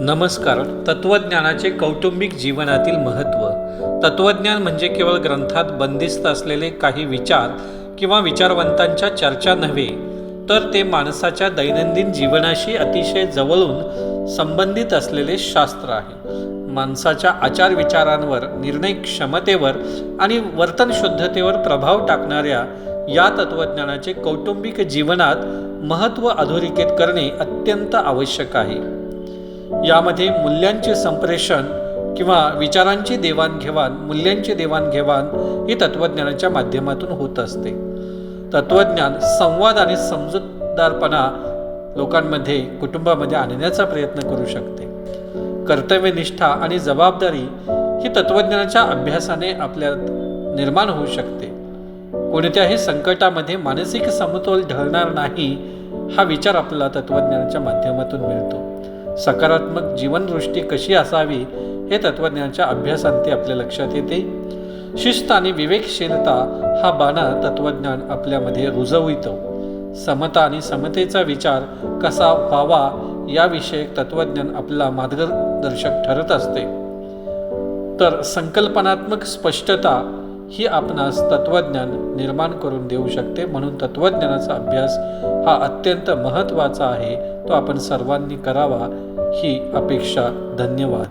नमस्कार. तत्वज्ञानाचे कौटुंबिक जीवनातील महत्त्व. तत्वज्ञान म्हणजे केवळ ग्रंथात बंदिस्त असलेले काही विचार किंवा विचारवंतांच्या चर्चा नव्हे तर ते माणसाच्या दैनंदिन जीवनाशी अतिशय जवळून संबंधित असलेले शास्त्र आहे. माणसाच्या आचार विचारांवर निर्णय क्षमतेवर आणि वर्तन शुद्धतेवर प्रभाव टाकणाऱ्या या तत्वज्ञानाचे कौटुंबिक जीवनात महत्त्व अधोरेखित करणे अत्यंत आवश्यक आहे. यामध्ये मूल्यांचे संप्रेषण किंवा विचारांची देवाणघेवाण मूल्यांची देवाणघेवाण ही तत्त्वज्ञानाच्या माध्यमातून होत असते. तत्त्वज्ञान संवाद आणि समजूतदारपणा लोकांमध्ये कुटुंबामध्ये आणण्याचा प्रयत्न करू शकते. कर्तव्यनिष्ठा आणि जबाबदारी ही तत्त्वज्ञानाच्या अभ्यासाने आपल्यात निर्माण होऊ शकते. कोणत्याही संकटामध्ये मानसिक समतोल ढळणार नाही हा विचार आपल्याला तत्त्वज्ञानाच्या माध्यमातून मिळतो. सकारात्मक जीवनदृष्टी कशी असावी हे तत्त्वज्ञानाच्या अभ्यासांती आपल्या लक्षात येते. शिस्त आणि विवेकशीलता हा बाणा तत्वज्ञान आपल्यामध्ये रुजवितो. समता आणि समतेचा विचार कसा व्हावा याविषयक तत्वज्ञान आपला मार्गदर्शक ठरत असते. तर संकल्पनात्मक स्पष्टता ही आपणास तत्वज्ञान निर्माण करून देऊ शकते म्हणून तत्वज्ञानाचा अभ्यास हा अत्यंत महत्त्वाचा आहे. तो आपण सर्वांनी करावा. ही अपेक्षा धन्यवाद.